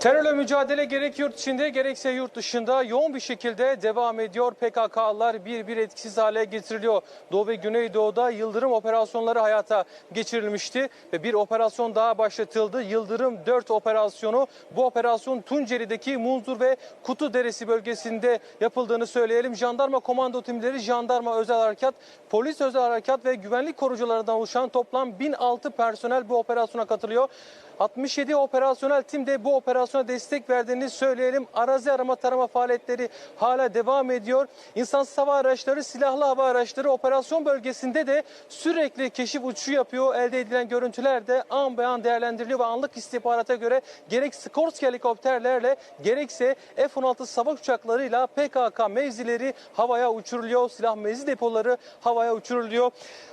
Terörle mücadele gerek yurt içinde gerekse yurt dışında yoğun bir şekilde devam ediyor. PKK'lar bir bir etkisiz hale getiriliyor. Doğu ve Güneydoğu'da Yıldırım operasyonları hayata geçirilmişti ve bir operasyon daha başlatıldı. Yıldırım 4 operasyonu bu operasyon Tunceli'deki Munzur ve Kutuderesi bölgesinde yapıldığını söyleyelim. Jandarma komando timleri, jandarma özel harekat, polis özel harekat ve güvenlik korucularından oluşan toplam 1006 personel bu operasyona katılıyor. 67 operasyonel tim de bu operasyona destek verdiğini söyleyelim. Arazi arama tarama faaliyetleri hala devam ediyor. İnsansız hava araçları, silahlı hava araçları operasyon bölgesinde de sürekli keşif uçuşu yapıyor. Elde edilen görüntüler de an be an değerlendiriliyor ve anlık istihbarata göre gerek Skorsky helikopterlerle gerekse F-16 savaş uçaklarıyla PKK mevzileri havaya uçuruluyor. Silah mevzi depoları havaya uçuruluyor.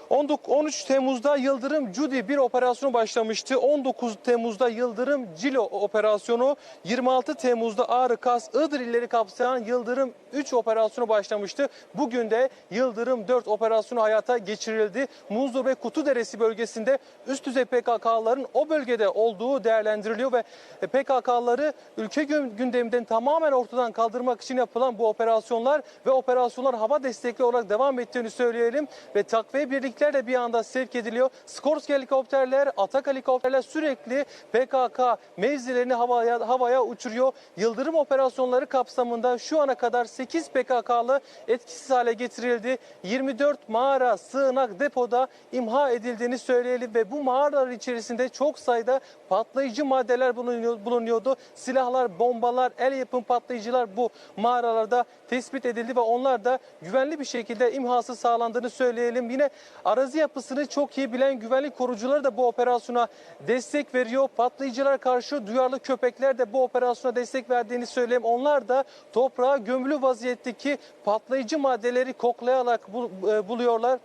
19 13 Temmuz'da Yıldırım Cudi bir operasyonu başlamıştı. 19 Temmuz'da Yıldırım Cilo operasyonu, 26 Temmuz'da Ağrı, Kas, Iğdır illeri kapsayan Yıldırım 3 operasyonu başlamıştı. Bugün de Yıldırım 4 operasyonu hayata geçirildi. Muzur ve Kutuderesi bölgesinde üst düzey PKK'ların o bölgede olduğu değerlendiriliyor ve PKK'ları ülke gün- gündeminden tamamen ortadan kaldırmak için yapılan bu operasyonlar ve operasyonlar hava destekli olarak devam ettiğini söyleyelim ve takviye birlikler de bir anda sevk ediliyor. Skorsky helikopterler, Atak helikopterler sürekli PKK mevzilerini havaya, havaya uçuruyor. Yıldırım operasyonları kapsamında şu ana kadar 8 PKK'lı etkisiz hale getirildi. 24 mağara, sığınak, depoda imha edildiğini söyleyelim ve bu mağaralar içerisinde çok sayıda patlayıcı maddeler bulunuyor- bulunuyordu. Silahlar, bombalar, el yapım patlayıcılar bu mağaralarda tespit edildi ve onlar da güvenli bir şekilde imhası sağlandığını söyleyelim. Yine arazi yapısını çok iyi bilen güvenlik korucuları da bu operasyona destek veriyor. Patlayıcılara karşı duyarlı köpekler de bu operasyona destek verdiğini söyleyeyim. Onlar da toprağa gömülü vaziyetteki patlayıcı maddeleri koklayarak bul- e, buluyorlar.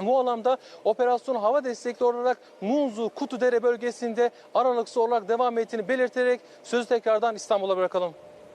Bu alanda operasyon hava destekli olarak Munzu, Kutudere bölgesinde aralıksız olarak devam ettiğini belirterek sözü tekrardan İstanbul'a bırakalım.